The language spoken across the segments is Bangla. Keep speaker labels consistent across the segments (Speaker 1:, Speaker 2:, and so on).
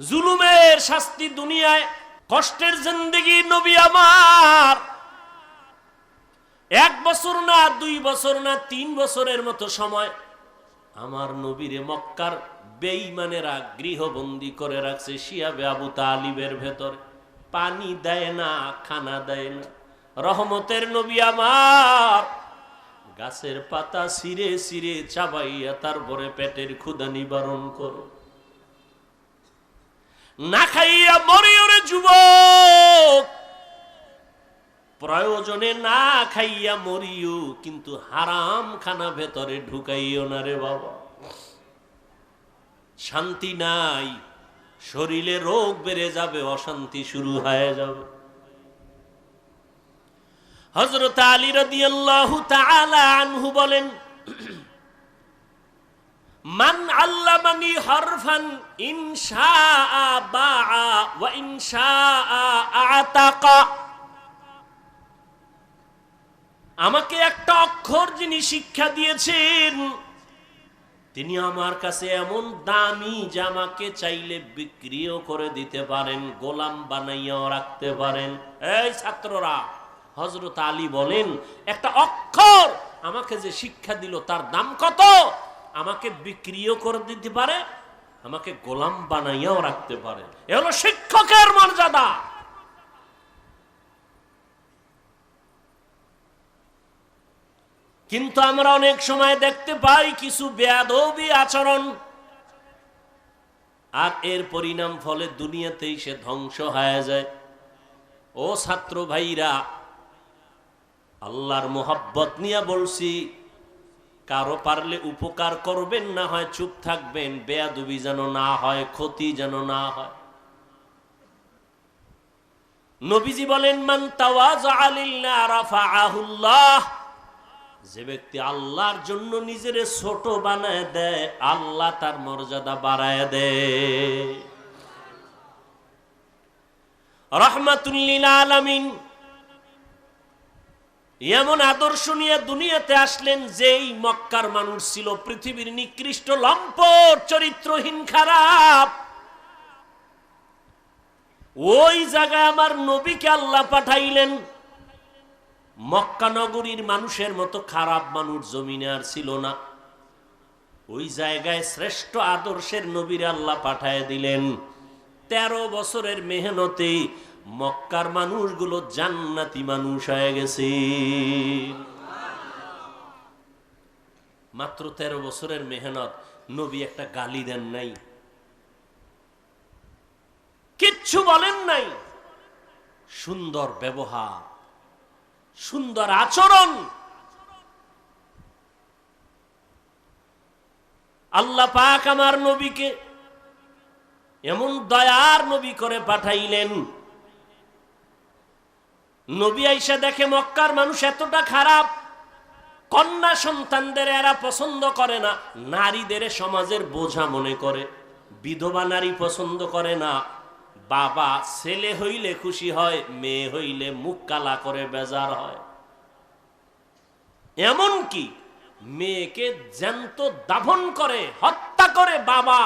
Speaker 1: জুলুমের শাস্তি দুনিয়ায়, কষ্টের জিন্দগি নবী আমার। এক বছর না, দুই বছর না, তিন বছরের মতো সময় আমার নবীরে মক্কার বেঈমানেরা গৃহবন্দী করে রাখছে শিয়াবে আবু তালিবের ভেতর। পানি দেয় না, খানা দেয় না। রহমতের নবী আমার। গাছের পাতা সিরে সিরে চাবাইয়া তারপরে পেটের ক্ষুদা নিবারণ করো। না খাইয়া মরিয়রে যুবক। প্রয়োজনে না খাইয়া মরিও, কিন্তু হারাম খানা ভেতরে ঢুকাইও না রে বাবা। শান্তি নাই, শরীরে রোগ বেড়ে যাবে, অশান্তি শুরু হয়ে যাবে। হজরত আলী রাদিয়াল্লাহু তাআলা আনহু বলেন মান আল্লামানি হরফান ইনশাআ বাআ ওয়া আতাকা। আমাকে একটা অক্ষর যিনি শিক্ষা দিয়েছেন, তিনি আমার কাছে এমন দামি যে আমাকে চাইলে বিক্রিও করে দিতে পারেন, গোলাম বানাইয়াও রাখতে পারেন। এই ছাত্ররা হজরত আলী বলেন, একটা অক্ষর আমাকে যে শিক্ষা দিল তার দাম কত? আমাকে বিক্রিও করে দিতে পারে, আমাকে গোলাম বানাইয়াও রাখতে পারে। এ হলো শিক্ষকের মর্যাদা। কিন্তু আমরা অনেক সময় দেখতে পাই কিছু বেয়াদবি আচরণ, আর এর পরিণাম ফলে দুনিয়াতেই সে ধ্বংস হয়ে যায়। ও ছাত্র ভাইরা, আল্লাহর মোহাব্বত নিয়ে বলছি কারও পারলে উপকার করবেন, না হয় চুপ থাকবেন, বেয়াদুবি যেন না হয়, ক্ষতি যেন না হয়। নবীজি বলেন, মান যে ব্যক্তি আল্লাহর জন্য নিজের ছোট বানায় দেয়, আল্লাহ তার মর্যাদা বাড়ায় দেয়। রহমাতুল্লিল আলামিন এমন আদর্শ নিয়ে দুনিয়াতে আসলেন যেই মক্কার মানুষ ছিল পৃথিবীর নিকৃষ্ট লম্পট, চরিত্রহীন, খারাপ। ওই জায়গায় আমার নবীকে আল্লাহ পাঠাইলেন। মক্কা নগরীর মানুষের মতো খারাপ মানুষ জমিনে আর ছিল না। ওই জায়গায় শ্রেষ্ঠ আদর্শের নবীর আল্লাহ পাঠায় দিলেন। তেরো বছরের মেহনতে মক্কার মানুষগুলো জান্নাতি মানুষ হয়ে গেছে। মাত্র তেরো বছরের মেহনত নবী একটা গালি দেন নাই। কিচ্ছু বলেন নাই। সুন্দর ব্যবহার, সুন্দর আচরণ। আল্লাহ পাক আমার নবীকে এমন দয়ার নবী করে পাঠাইলেন। নবী আইসা দেখে মক্কার মানুষ এতটা খারাপ, কন্যা সন্তানদের এরা পছন্দ করে না, নারীদের সমাজের বোঝা মনে করে, বিধবা নারী পছন্দ করে না, বাবা ছেলে হইলে খুশি হয়, মেয়ে হইলে মুখ কালা করে বেজার হয়। এমন কি মেয়েকে জ্যান্ত দাফন করে, হত্যা করে বাবা,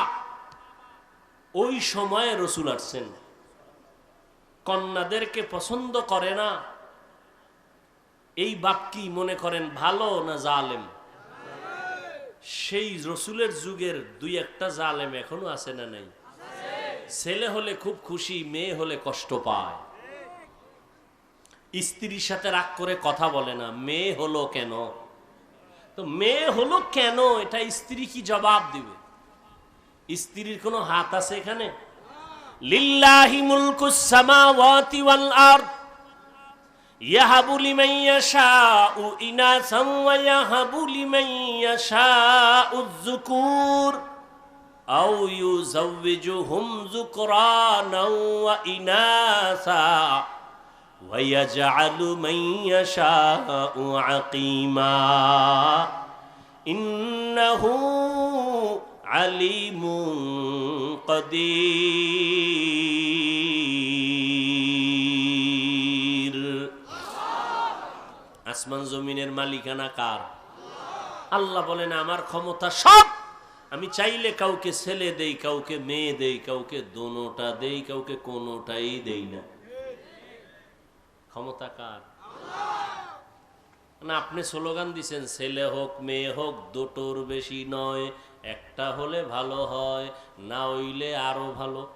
Speaker 1: ওই সময়ে রসুল আসছেন। কন্যাদেরকে পছন্দ করে না, এই কি মনে করেন ভালো না জালেম? সেই রসুলের যুগের দুই একটা জালেম এখনও আছে না নাই? ছেলে হলে খুব খুশি, মেয়ে হলে কষ্ট পায়। স্ত্রীর সাথে রাগ করে কথা বলে না, মেয়ে হলো কেন? তো মেয়ে হলো কেন? এটা স্ত্রী কি জবাব দিবে? স্ত্রীর কোনো হাত আছে এখানে? لله ملك السماوات والأرض. يهب لمن يشاء إناثا ويهب لمن يشاء الذكور. أو يزوجهم ذكرانا وإناثا ويجعل من يشاء عقيما. إنه عليم قدير আসমান জমিনের মালিকানা কার আল্লাহ বলেন আমার ক্ষমতা সব আমি চাইলে কাউকে ছেলে দেই কাউকে মেয়ে দেই কাউকে দোনোটা দেই কাউকে কোনোটাই দেই না ক্ষমতা কার না আপনি স্লোগান দিছেন ছেলে হোক মেয়ে হোক দুটোর বেশি নয় একটা হলে ভালো হয়, না হইলে আরও ভালো।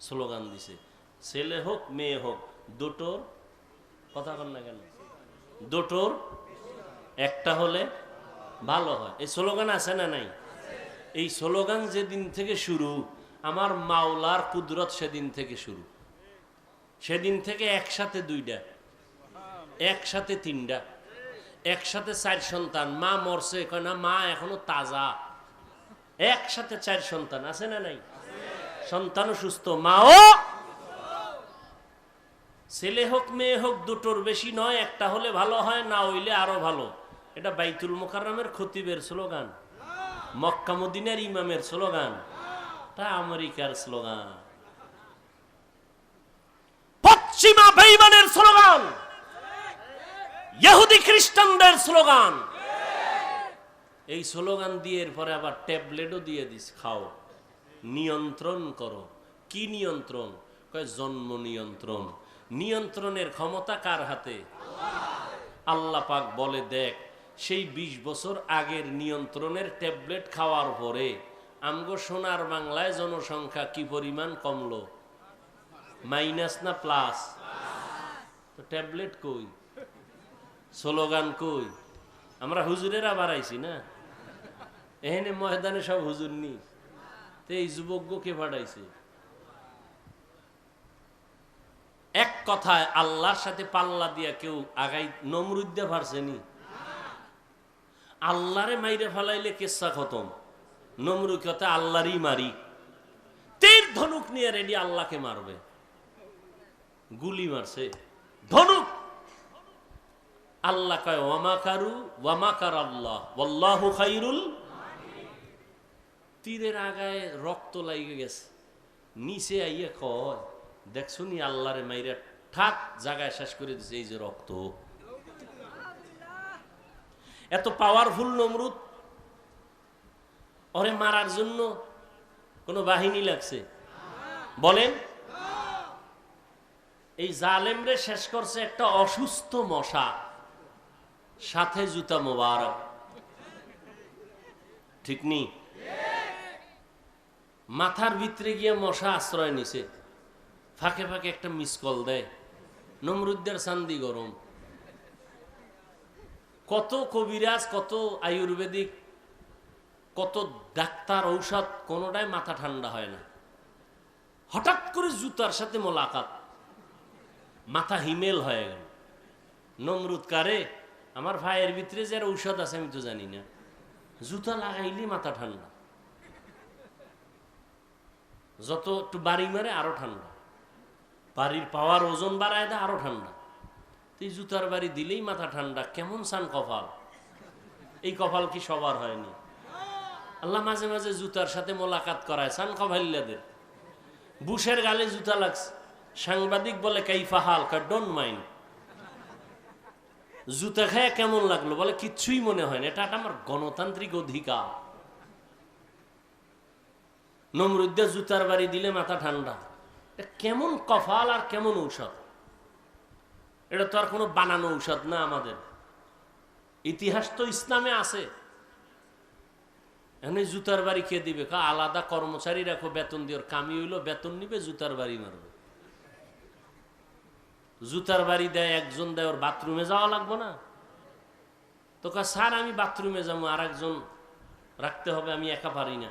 Speaker 1: স্লোগান দিছে, ছেলে হোক, মেয়ে হোক, দুটোর কথা কন না কেন? দুটোর একটা হলে ভালো হয়। এই স্লোগান আছে না নাই? এই স্লোগান যেদিন থেকে শুরু, আমার মাওলার কুদরত সেদিন থেকে শুরু। সেদিন থেকে একসাথে দুইটা, একসাথে তিনটা। একসাথে চার সন্তান, মা মরছে না, মা এখনও তাজা। একসাথে চার সন্তান, আছে না নাই? সন্তানও সুস্থ, মাও। ছেলে হোক, মেয়ে হোক, দুটোর বেশি নয়, একটা হলে ভালো হয়, না হইলে আরও ভালো। এটা বাইতুল মোকাররমের খতিবের স্লোগান। মক্কা মদিনার ইমামের স্লোগান। তা আমেরিকার স্লোগান। পশ্চিমা বেইমানের স্লোগান। ইহুদি খ্রিস্টানদের স্লোগান। এই স্লোগান দিয়ে এরপরে আবার ট্যাবলেটও দিয়ে দিস, খাও। নিয়ন্ত্রণ করো। কি নিয়ন্ত্রণ? জন্ম নিয়ন্ত্রণ। নিয়ন্ত্রণের ক্ষমতা কার হাতে? আল্লাহ পাক বলে, দেখ, সেই ২০ বছর আগের নিয়ন্ত্রণের ট্যাবলেট খাওয়ার পরে আমগো সোনার বাংলায় জনসংখ্যা কি পরিমাণ কমলো? মাইনাস না প্লাস? তো ট্যাবলেট কই? স্লোগান কই? আমরা হুজুরেরা বাড়াইছি না? এখানে ময়দানে সব হুজুর নি। তো এই যুবককে পাঠাইছে এক কথায় আল্লাহর সাথে পাল্লা দিয়া কেউ আগাই নমরুদ্দা পারছেনি আল্লাহরে মাইরে ফেলাইলে কেসা খতম? নমরু কথা আল্লাহরই মারি। তীর ধনুক নিয়ে রেডি আল্লাহকে মারবে। গুলি মারছে। ধনুক আল্লাহ কয় ওয়ামাকারু ওয়ামাকার আল্লাহ ওয়াল্লাহু খাইরুল তীরের আগায় রক্ত লাগে গেছে। নিচে আইয়া কয়, দেখছ নি, আল্লাহরে মাইরা ঠাক জায়গায় শেষ করে দিছে এই যে রক্ত। এত পাওয়ারফুল নমরুদ। ওরে মারার জন্য কোনো বাহিনী লাগছে? বলেন, এই জালেমরে শেষ করছে একটা অসুস্থ মশা। সাথে জুতা মোবারক। ঠিক নি? মাথার ভিতরে গিয়ে মশা আশ্রয় নিছে। ফাঁকে ফাঁকে একটা মিস কল দেয়। নমরুদ্দের সান্দি গরম। কত কবিরাজ, কত আয়ুর্বেদিক, কত ডাক্তার ঔষধ, কোনোটাই মাথা ঠান্ডা হয় না। হঠাৎ করে জুতার সাথে মোলাকাত। মাথা হিমেল হয়ে গেল। নমরুদ কারে? আমার ভাইয়ের ভিতরে যে ঔষধ আছে, আমি তো জানি না। জুতা লাগাইলি মাথা ঠান্ডা। যত একটু বাড়ি মারে, আরও ঠান্ডা। বাড়ির পাওয়ার ওজন বাড়ায় দেয়, আরও ঠান্ডা। তো এই জুতার বাড়ি দিলেই মাথা ঠান্ডা। কেমন সান কপাল? এই কপাল কি সবার হয়নি? আল্লাহ মাঝে মাঝে জুতার সাথে মোলাকাত করায় সান কপাল্লাদের বুশের গালে জুতা লাগছে। সাংবাদিক বলে, কাইফা হাল ডোন্ট মাইন্ড জুতা খায় কেমন লাগল? বলে, কিচ্ছুই মনে হয় না। এটা আমার গণতান্ত্রিক অধিকার। নমরুদ্দা জুতার বাড়ি দিলে মাথা ঠান্ডা। কেমন কফাল আর কেমন ঔষধ। এটা তো আর কোনো বানানো ঔষধ না আমাদের। ইতিহাস তো ইসলামে আছে। এখানে জুতার বাড়ি কে দিবে? আলাদা কর্মচারী রাখো বেতন দিয়ে কামি হইল, বেতন নিবে, জুতার বাড়ি মারবে। জুতার বাড়ি দেয়, একজন দেয়, ওর বাথরুমে যাওয়া লাগবো না। তো স্যার, আমি বাথরুমে যাব আর একজন রাখতে হবে, আমি একা পারি না।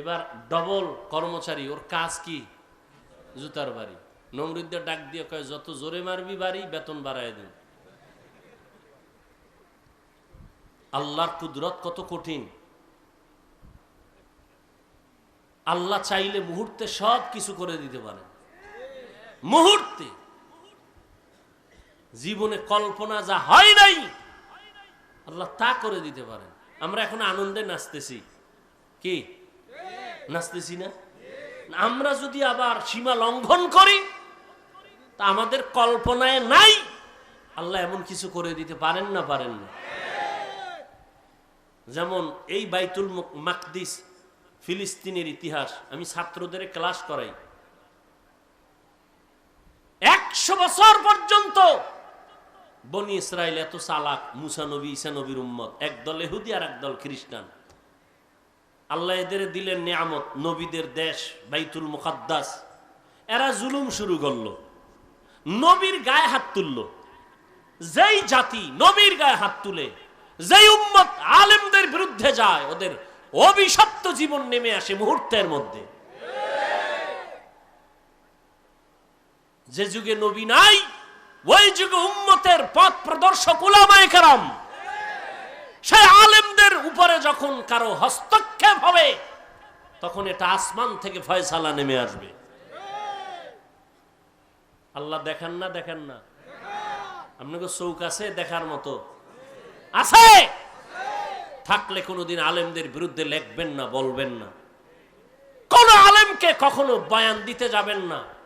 Speaker 1: এবার ডবল কর্মচারী, ওর কাজ কি? জুতার বাড়ি। নমরুদ্দের ডাক দিয়ে কয়, যত জোরে মারবি বাড়ি, বেতন বাড়ায় দেন। আল্লাহর কুদরত কত কঠিন। আল্লাহ চাইলে মুহূর্তে সব কিছু করে দিতে পারে মুহূর্তে জীবনে কল্পনা যা হয় নাই, আল্লাহ তা করে দিতে পারেন। আমরা এখন আনন্দে নাচতেছি। কি? নাচতেছি না? আমরা যদি আবার সীমা লঙ্ঘন করি, তা আমাদের কল্পনায় নাই। আল্লাহ এমন কিছু করে দিতে পারেন না পারেন না। যেমন এই বাইতুল মাকদিস ফিলিস্তিনের ইতিহাস, আমি ছাত্রদের ক্লাস করাই। একশো বছর পর্যন্ত বনি ইসরায়েল এত চালাক, মুসা নবী, ঈসা নবীর উম্মত একদল এহুদি আর একদল খ্রিস্টান। আল্লাহ এদের দিলেন নিয়ামত, নবীদের দেশ, বাইতুল মুখাদ্দাস এরা জুলুম শুরু করল, নবীর গায়ে হাত তুললো। যেই জাতি নবীর গায়ে হাত তুলে, যেই উম্মত আলেমদের বিরুদ্ধে যায়, ওদের অভিশপ্ত জীবন নেমে আসে মুহূর্তের মধ্যে। যে যুগে নবী নাই, ওই যুগে উম্মতের পথ প্রদর্শক উলামায়ে কেরাম। সেই আলেমদের উপরে যখন কারও হস্তক্ষেপ হবে, তখন এটা আসমান থেকে ফয়সালা নেমে আসবে। আল্লাহ দেখেন না দেখেন না। আপনাকে চৌক আছে দেখার মতো। আছে! থাকলে কোনোদিন আলেমদের বিরুদ্ধে লেখবেন না, বলবেন না। কোন আলেমকে কখনো বয়ান দিতে যাবেন না।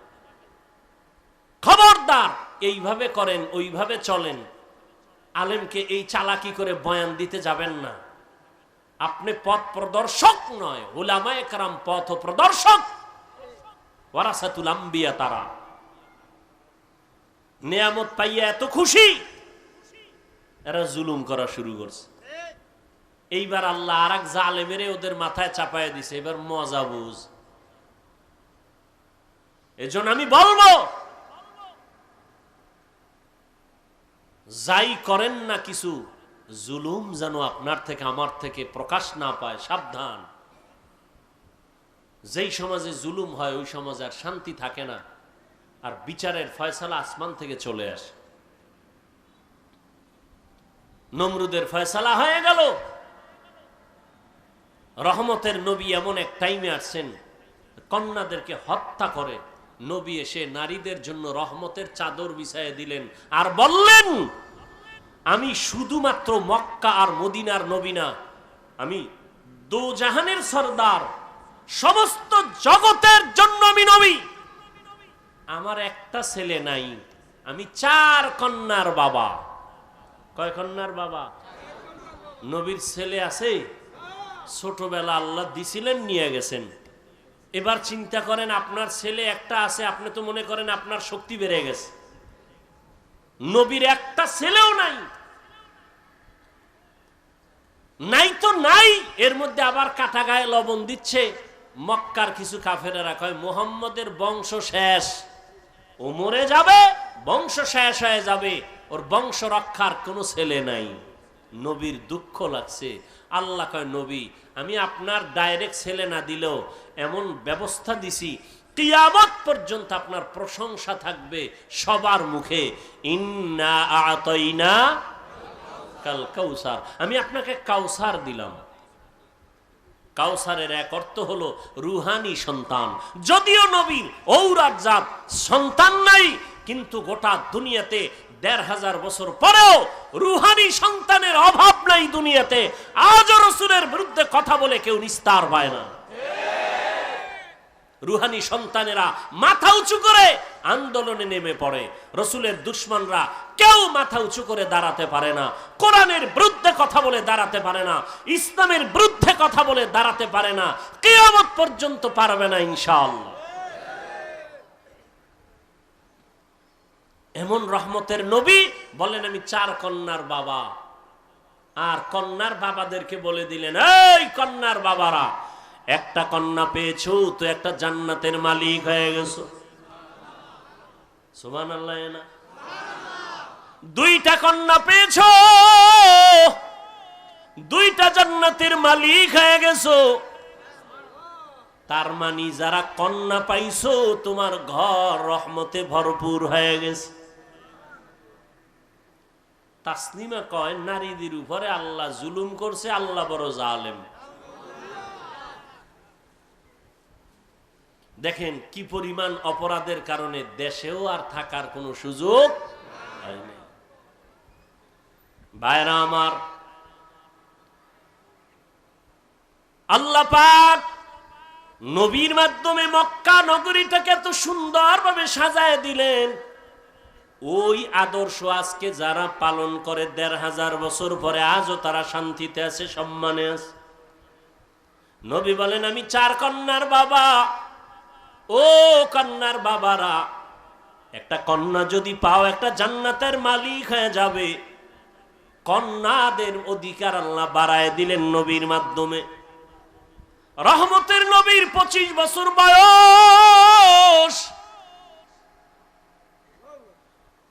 Speaker 1: খবরদার। এইভাবে করেন, ওইভাবে চলেন। আলেমকে এই চালাকি করে বয়ান দিতে যাবেন না। আপনি পথ প্রদর্শক নয় ওলামায়ে কারাম পথ প্রদর্শক। ওয়ারাসাতুল আম্বিয়া তারা। নিয়ামত পাইয়া এত খুশি, এরা জুলুম করা শুরু করছে। এইবার আল্লাহ আর এক জালেমেরে ওদের মাথায় চাপায় দিছে, এবার মজা বুঝ। এজন্য আমি বলব যাই করেন না কিছু, জুলুম যেন আপনার থেকে, আমার থেকে প্রকাশ না পায়, সাবধান। যেই সমাজে জুলুম হয়, ওই সমাজে আর শান্তি থাকে না, আর বিচারের ফয়সালা আসমান থেকে চলে আসে। নমরুদের ফয়সালা হয়ে গেল। রহমতের নবী এমন এক টাইমে আসছেন, কন্যাদেরকে হত্যা করে নবী এসে নারীদের জন্য রহমতের চাদর বিছায়ে দিলেন আর বললেন, আমি শুধুমাত্র মক্কা আর মদিনার নবী না, আমি দো জাহানের সর্দার, সমস্ত জগতের জন্য আমি নবী। আমার একটা ছেলে নাই, আমি চার কন্যার বাবা। কয় কন্যার বাবা? নবীর ছেলে আছে, ছোটবেলা আল্লাহ দিছিলেন, নিয়ে গেছেন। এবার চিন্তা করেন, আপনার ছেলে একটা আছে, আপনি তো মনে করেন আপনার শক্তি বেড়ে গেছে। নবীর একটা ছেলেও নাই। নাই তো নাই, এর মধ্যে আবার কাটা গায়ে লবণ দিচ্ছে। মক্কার কিছু কাফেরেরা কয়, মোহাম্মদের বংশ শেষ। ও মরে যাবে, বংশ শেষ হয়ে যাবে। ওর বংশ রক্ষার কোনো ছেলে নাই। নবীর দুঃখ লাগছে। আল্লাহ কয়, নবী, আমি আপনার ডাইরেক্ট ছেলে না দিলেও এমন ব্যবস্থা দিছি, কিয়ামত পর্যন্ত আপনার প্রশংসা থাকবে সবার মুখে। ইন্না আতইনা কাল কাউসার। আমি আপনাকে কাউসার দিলাম। কাউসারের এক অর্থ হলো রুহানি সন্তান। যদিও নবীর ঔরাত জাত সন্তান নাই, কিন্তু গোটা দুনিয়াতে দেড় হাজার বছর পরেও রুহানি সন্তানের অভাব নাই দুনিয়াতে। আজও রসুলের বিরুদ্ধে কথা বলে কেউ নিস্তার পায় না। রুহানি সন্তানেরা মাথা উঁচু করে আন্দোলনে নেমে পড়ে। রসুলের দুশ্মনরা কেউ মাথা উঁচু করে দাঁড়াতে পারে না। কোরআনের বিরুদ্ধে কথা বলে দাঁড়াতে পারে না। ইসলামের বিরুদ্ধে কথা বলে দাঁড়াতে পারে না। কেয়ামত পর্যন্ত পারবে না ইনশাআল্লাহ। এমন রহমতের নবী বলেন, আমি চার কন্যার বাবা। আর কন্যার বাবাদেরকে বলে দিলেন, এই কন্যার বাবারা, একটা কন্যা পেয়েছ, তো একটা জান্নাতের মালিক হয়ে গেছো। সুমান আল্লাহ না? দুইটা কন্যা পেয়েছ, দুইটা জান্নাতের মালিক হয়ে গেছো। তার মানে যারা কন্যা পাইছো, তোমার ঘর রহমতে ভরপুর হয়ে গেছে। তাসনিমা কয়, নারীদের উপরে আল্লাহ জুলুম করছে, আল্লাহ বড় জালেম। দেখেন কি পরিমাণ অপরাধের কারণে দেশেও আর থাকার কোনো সুযোগ হয়নি ভাইরা আমার, আল্লাহ পাক নবীর মাধ্যমে মক্কা নগরীটাকে এত সুন্দরভাবে সাজায় দিলেন। ওই আদর্শ আজকে যারা পালন করে দেড় হাজার বছর পরে আজও তারা শান্তিতে আছে, সম্মানে আছে। নবী বলেন, আমি চার কন্যার বাবা। ও কন্যার বাবারা, একটা কন্যা যদি পাও, একটা জান্নাতের মালিক হয়ে যাবে। কন্যাদের অধিকার আল্লাহ বাড়ায় দিলেন নবীর মাধ্যমে। রহমতের নবীর পঁচিশ বছর বয়স।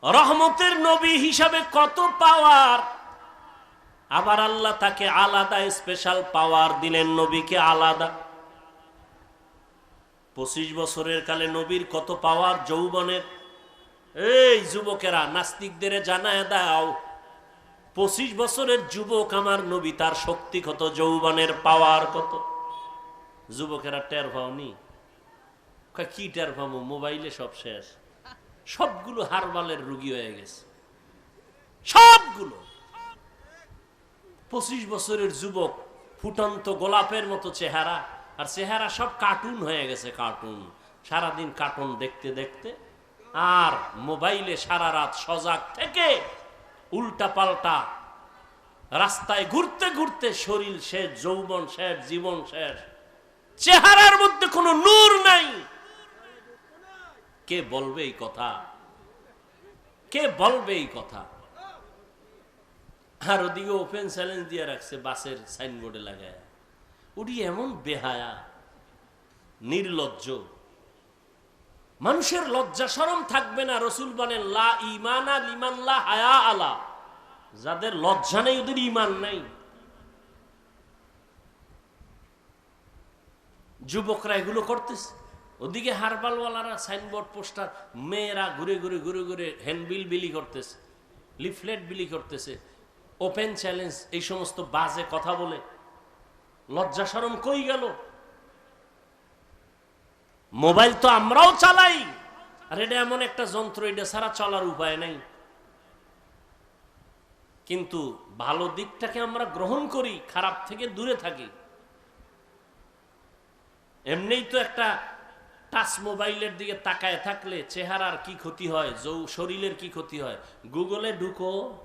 Speaker 1: রহমতের নবী হিসাবে কত পাওয়ার? আবার আল্লাহ তাকে আলাদা স্পেশাল পাওয়ার দিলেন, নবীকে আলাদা। পঁচিশ বছরের কালে নবীর কত পাওয়ার যৌবনের? এই যুবকেরা, নাস্তিকদের জানায় দাও, পঁচিশ বছরের যুবক আমার নবী, তার শক্তি কত, যৌবনের পাওয়ার কত? যুবকেরা টের পাওনি? কি টের পাবো? মোবাইলে সব শেষ। সবগুলো হারবালের রুগী হয়ে গেছে। সবগুলো। পঁচিশ বছরের যুবক, ফুটন্ত গোলাপের মতো চেহারা, আর চেহারা সব কার্টুন হয়ে গেছে, কার্টুন। সারাদিন কার্টুন দেখতে দেখতে, আর মোবাইলে সারা রাত সজাগ থেকে উল্টা পাল্টা রাস্তায় ঘুরতে ঘুরতে শরীর শেষ, যৌবন শেষ, জীবন শেষ। চেহারার মধ্যে কোনো নূর নাই। কে বলবে এই কথা? কে বলবে এই কথা? আর ওদিকে ওপেন চ্যালেঞ্জ দিয়ে রাখছে, বাসের সাইনবোর্ডে লাগায়। উনি এমন বেহায়া, নির্লজ্জ। মানুষের লজ্জা সরম থাকবে না। রসুল বলেন, লা ইমানা লিমান লা হায়া আলা যাদের লজ্জা নেই, ওদের ইমান নাই। যুবকরা এগুলো করতেছে। ওদিকে হারবালওয়ালারা সাইনবোর্ড, পোস্টার, মেয়েরা ঘুরে ঘুরে ঘুরে ঘুরে হ্যান্ডবিল বিলি করতেছে, লিফলেট বিলি করতেছে, ওপেন চ্যালেঞ্জ, এই সমস্ত বাজে কথা বলে। লজ্জা সরম কই গেল? মোবাইল তো আমরাও চালাই। আর এটা এমন একটা যন্ত্র, এটা ছাড়া চলার উপায় নাই। কিন্তু ভালো দিকটাকে আমরা গ্রহণ করি, খারাপ থেকে দূরে থাকি। এমনিই তো একটা টাচ মোবাইলের দিকে তাকায় থাকলে চেহারার কি ক্ষতি হয়? যৌ শরীরের কি ক্ষতি হয়? গুগলে ঢুকো।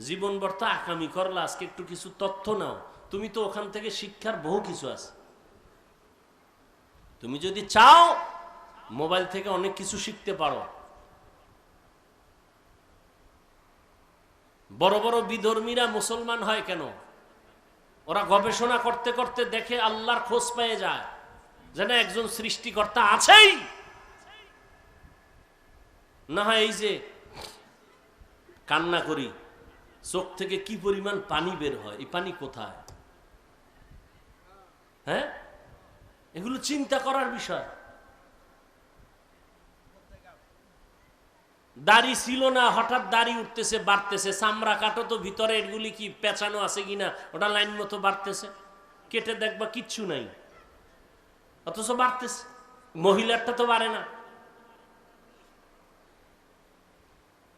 Speaker 1: জীবন বর্তা আকামি করলা, আজকে একটু কিছু তথ্য নাও। তুমি তো ওখান থেকে শিক্ষার বহু কিছু আছে। তুমি যদি চাও, মোবাইল থেকে অনেক কিছু শিখতে পারো। বড় বড় বিধর্মীরা মুসলমান হয় কেন? ওরা গবেষণা করতে করতে দেখে আল্লাহর খোঁজ পেয়ে যায়। যেন একজন সৃষ্টিকর্তা আছেই। না এই যে কান্না করি, চোখ থেকে কি পরিমাণ পানি বের হয়, এই পানি কোথায়? হ্যাঁ? এগুলো চিন্তা করার বিষয়। দাড়ি ছিল না, হঠাৎ দাড়ি উঠতেছে, বাড়তেছে। চামড়া কাটো তো ভিতরে এগুলি কি পেঁচানো আছে কিনা, ওটা লাইন মতো বাড়তেছে। কেটে দেখবা কিচ্ছু নাই। অথচ বাড়তেছে মহিলারটা তো বাড়ে না।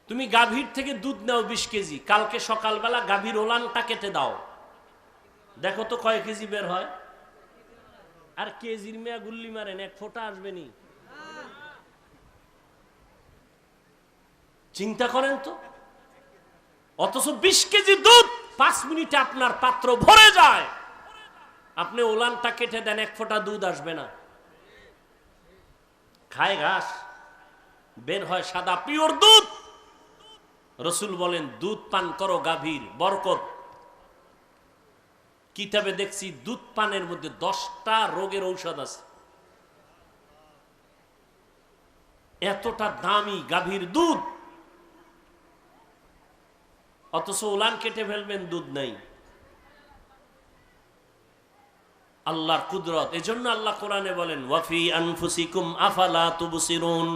Speaker 1: তুমি গাভীর থেকে দুধ নাও বিশ কেজি, কালকে সকালবেলা গাভীর ওলানটা কেটে দাও। দেখো তো কয় কেজি বের হয়। আর কেজির মেয়া গুল্লি মারেন, এক ফোঁটা আসবে নি। চিন্তা করেন তো। অথচ বিশ কেজি দুধ পাঁচ মিনিটে আপনার পাত্র ভরে যায়। আপনি ওলানটা কেটে দেন, এক ফোঁটা দুধ আসবে না। খায় ঘাস, বের হয় সাদা পিওর দুধ। রসুল বলেন, দুধ পান করো গাভীর, বরকত। কিতাবে দেখছি, দুধ পানের মধ্যে দশটা রোগের ঔষধ আছে। এতটা দামি গাভীর দুধ। অথচ ওলান কেটে ফেলবেন, দুধ নাই। আল্লাহর কুদরত। এজন্য আল্লাহ কোরআনে বলেন, ওয়াফি আনফুসিকুম আফালা তুবসিরুন?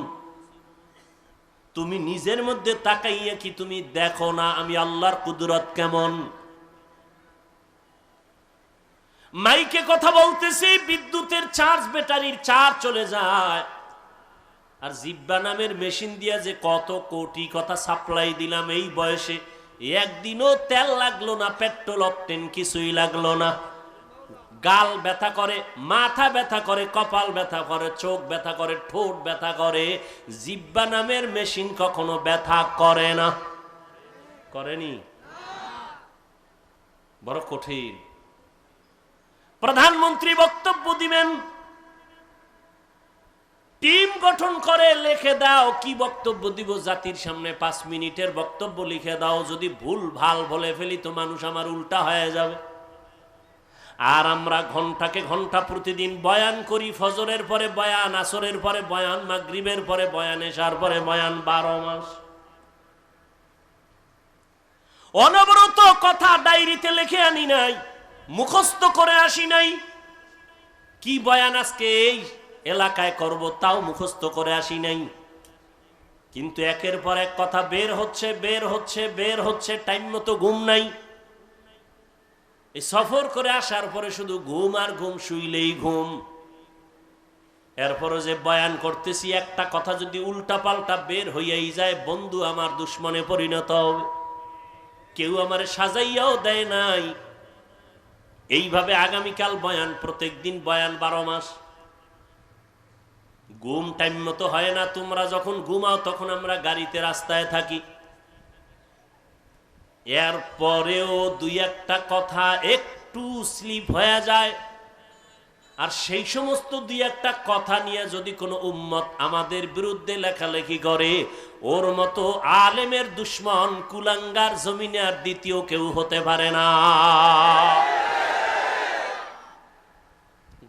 Speaker 1: তুমি নিজের মধ্যে তাকাইয়া কি তুমি দেখো না আমি আল্লাহর কুদরত কেমন? মাইকে কথা বলতেছি, বিদ্যুতের চার্জ, ব্যাটারির চার্জ চলে যায়। আর জিব্বা নামের মেশিন দিয়া যে কত কোটি কথা সাপ্লাই দিলাম এই বয়সে, একদিনও তেল লাগল না, পেট্রোল অকটেন কিছুই লাগল না। গাল ব্যথা করে, মাথা ব্যথা করে, কপাল ব্যথা করে, চোখ ব্যথা করে, ঠোঁট ব্যথা করে, জিব্বা নামের মেশিন কখনো ব্যথা করে না। করেনি? বড় কঠিন। প্রধানমন্ত্রী বক্তব্য দিবেন, টিম গঠন করে লিখে দাও, কি বক্তব্য দিব জাতির সামনে? পাঁচ মিনিটের বক্তব্য লিখে দাও, যদি ভুল ভালো বলে ফেলি তো মানুষ আমার উল্টা হয়ে যাবে। আর আমরা ঘন্টাকে ঘণ্টা প্রতিদিন বয়ান করি, ফজরের পরে বয়ান, আসরের পরে বয়ান, মাগরিবের পরে বয়ান এসার পরে বয়ান, বারো মাস। অনবরত কথা ডায়েরিতে লিখে আনি নাই, মুখস্থ করে আসি নাই। কি বয়ান আজকে এই এলাকায় করব তাও মুখস্থ করে আসি নাই। কিন্তু একের পর এক কথা বের হচ্ছে বের হচ্ছে বের হচ্ছে, টাইম মতো ঘুম নাই। এই সফর করে আসার পরে শুধু ঘুম আর ঘুম শুইলেই ঘুম। এরপরও যে বয়ান করতেছি, একটা কথা যদি উল্টা পাল্টা বের হইয়াই যায়, বন্ধু আমার দুশ্মনে পরিণত হবে। কেউ আমারে সাজাইয়াও দেয় নাই। এইভাবে আগামীকাল বয়ান প্রত্যেক দিন বয়ান বারো মাস। ঘুম টাইম মতো হয় না, তোমরা যখন ঘুমাও তখন আমরা গাড়িতে রাস্তায় থাকি। এর পরেও দুই একটা কথা একটু স্লিপ হয়ে যায়। আর সেই সমস্ত দুই একটা কথা নিয়ে যদি কোনো উম্মত আমাদের বিরুদ্ধে লেখালেখি করে, ওর মতো আলেমের দুশ্মন কুলাঙ্গার জমিনে আর দ্বিতীয় কেউ হতে পারে না।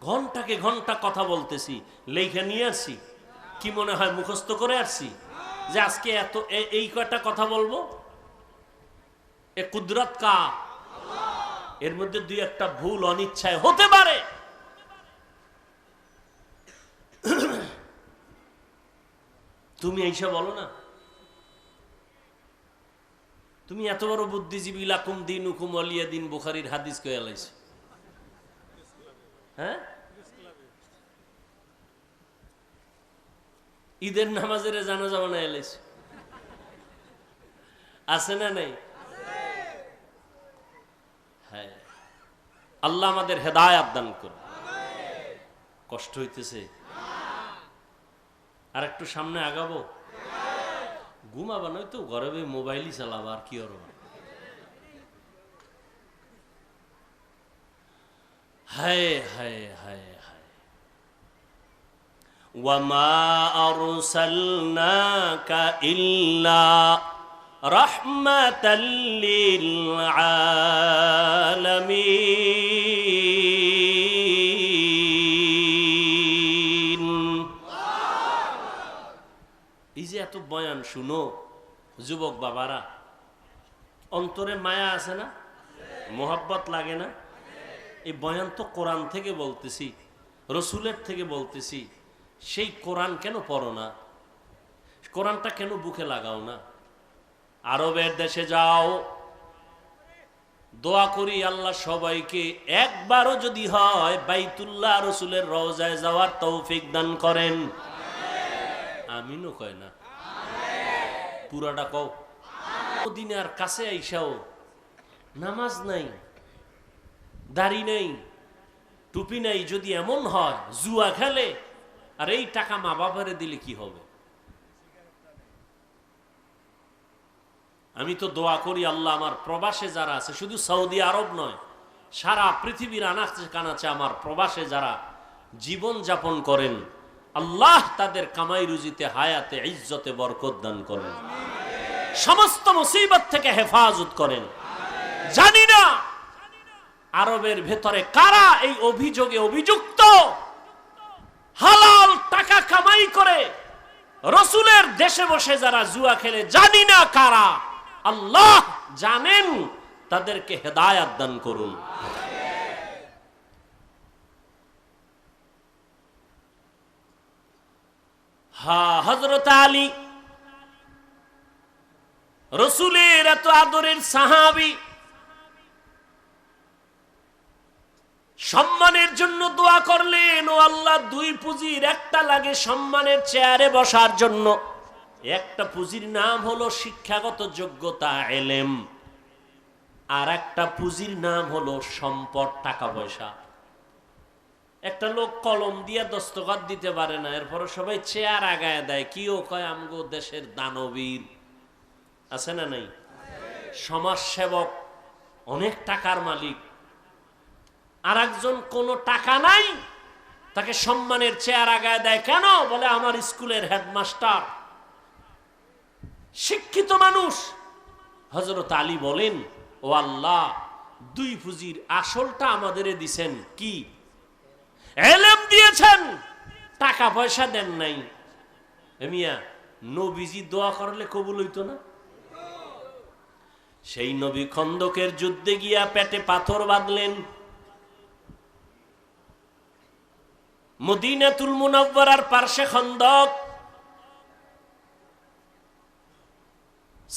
Speaker 1: ঘন্টাকে ঘণ্টা কথা বলতেছি, লেখা নিয়ে আসছি। কি মনে হয় মুখস্থ করে আসছি? যে আজকে এত এই কয়টা কথা বলব? এ কুদরত কা? এর মধ্যে দুই একটা ভুল, অনিচ্ছায় হতে পারে। তুমি এইসব বলো না। তুমি এত বড় বুদ্ধিজীবী, লাকুম দিন উকুম অলিয়া দিন, বুখারির হাদিস কয়ে লাইছো হ্যাঁ? ঈদের নামাজের জানা যাবে না এলাইছে আছে না নাই? হ্যাঁ। আল্লাহ আমাদের হেদায় আবদান করুন। কষ্ট হইতেছে। আর একটু সামনে আগাবো। ঘুমাবা নয় তো গরবে মোবাইলই চালাবো, আর কি অরবা হায় হায় হায় হায়। رحمة للعالمين এই যে এত বয়ান শুনো যুবক বাবারা অন্তরে মায়া আছে না মোহাব্বত লাগে না এই বয়ান তো কোরআন থেকে বলতেছি রসুলের থেকে বলতেছি সেই কোরআন কেন পড়ো না কোরআনটা কেন বুকে লাগাও না আরবের দেশে যাও। দোয়া করি আল্লাহ সবাইকে, একবারও যদি হয় বাইতুল্লাহ রসুলের রওজায় যাওয়ার তৌফিক দান করেন। আমিনও কয় না? পুরাটা কও। আর কাছে আইসাও। নামাজ নাই, দাড়ি নেই, টুপি নাই, যদি এমন হয়, জুয়া খেলে, আর এই টাকা মা বাবারে দিলে কি হবে? আমি তো দোয়া করি আল্লাহ আমার প্রবাসে যারা আছে, শুধু সৌদি আরব নয়, সারা পৃথিবীর আনাচে কানাচে আমার প্রবাসে যারা জীবন যাপন করেন, আল্লাহ তাদের কামাই রুজিতে, হায়াতে, ইজ্জতে বরকত দান করেন। সমস্ত মুসিবত থেকে হেফাজত করেন। জানি না আরবের ভেতরে কারা এই অভিযোগে অভিযুক্ত। হালাল টাকা কামাই করে রসুলের দেশে বসে যারা জুয়া খেলে, জানি না কারা। আল্লাহ জানেন, তাদেরকে হেদায়াত দান করুন। হা হজরত আলী, রসুলের এত আদরের সাহাবি, সম্মানের জন্য দোয়া করলেন, ও আল্লাহ দুই পুঁজির একটা লাগে সম্মানের চেয়ারে বসার জন্য। একটা পুঁজির নাম হলো শিক্ষাগত যোগ্যতা, এলেম। আর একটা পুঁজির নাম হলো সম্পদ, টাকা পয়সা। একটা লোক কলম দিয়ে দস্তখত দিতে পারে না এরপরে সবাই চেয়ার আগায় দেয়। কিও কয়, আমগো দেশের দানবীর। আছে না নাই? সমাজ সেবক অনেক টাকার মালিক। আর একজন কোনো টাকা নাই? তাকে সম্মানের চেয়ার আগায় দেয়। কেন? বলে, আমার স্কুলের হেডমাস্টার। শিক্ষিত মানুষ। হজরত আলী বলেন, ও আল্লাহ, দুই পুঁজির আসলটা আমাদের দিছেন কি? এলেম দিয়েছেন, টাকা পয়সা দেন নাই। মিয়া, নবীজি দোয়া করলে কবুল হইতো না? সেই নবী খন্দকের যুদ্ধে গিয়া পেটে পাথর বাঁধলেন। মদিনাতুল মুনাব্বরার পার্শ্বে খন্দক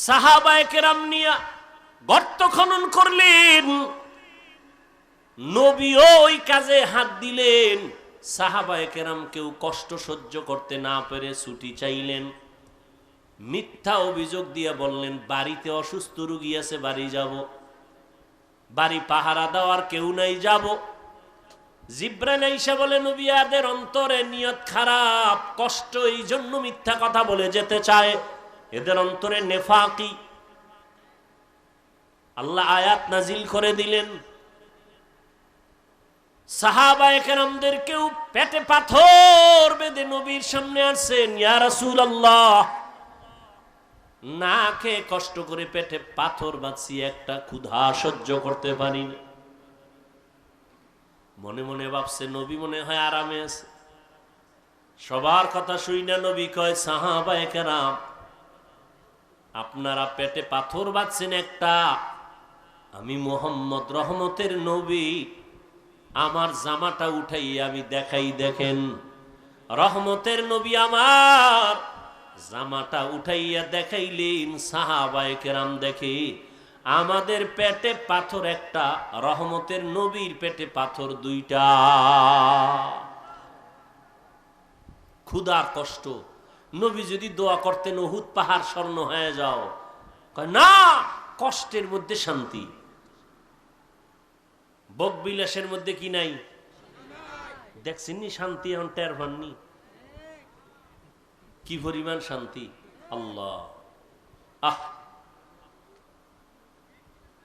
Speaker 1: সাহাবায়ে নিয়া গর্ত খনন করলেন। নবীও ওই কাজে হাত দিলেন। সাহাবায়ে কেউ কষ্ট সহ্য করতে না পেরে ছুটি চাইলেন। মিথ্যা অভিযোগ দিয়ে বললেন, বাড়িতে অসুস্থ রুগী আছে, বাড়ি যাব। বাড়ি পাহারা দেওয়ার কেউ নাই, যাব। জিব্রাইল আইসা বলে নবিয়াদের অন্তরে নিয়ত খারাপ, কষ্ট এই জন্য মিথ্যা কথা বলে যেতে চায়। এদের অন্তরে নেফাকি। আল্লাহ আয়াত নাজিল করে দিলেন। কেউ পেটে পাথর বেঁধে নবীর সামনে ইয়া আল্লাহ না খেয়ে কষ্ট করে পেটে পাথর বাঁচি একটা ক্ষুধা সহ্য করতে পারি মনে মনে ভাবছে, নবী মনে হয় আরামে আছে। সবার কথা শুই না, নবী কয়, সাহাবায়ে কেরাম আপনারা পেটে পাথর বাঁচছেন একটা। আমি মোহাম্মদ রহমতের নবী। আমার জামাটা উঠাই আমি দেখাই, দেখেন। রহমতের নবী আমার। জামাটা উঠাইয়া দেখাইলেন সাহাবায়ে কেরাম দেখে। আমাদের পেটে পাথর একটা, রহমতের নবীর পেটে পাথর দুইটা। ক্ষুধার কষ্ট। নবী যদি দোয়া করতেন হুত পাহাড় স্বর্ণ হয়ে যাও। না, কষ্টের মধ্যে শান্তি। বক বিলাসের মধ্যে কি নাই? দেখছেননি শান্তি এখন টের পাননি? কি পরিমাণ শান্তি? আল্লাহ। আহ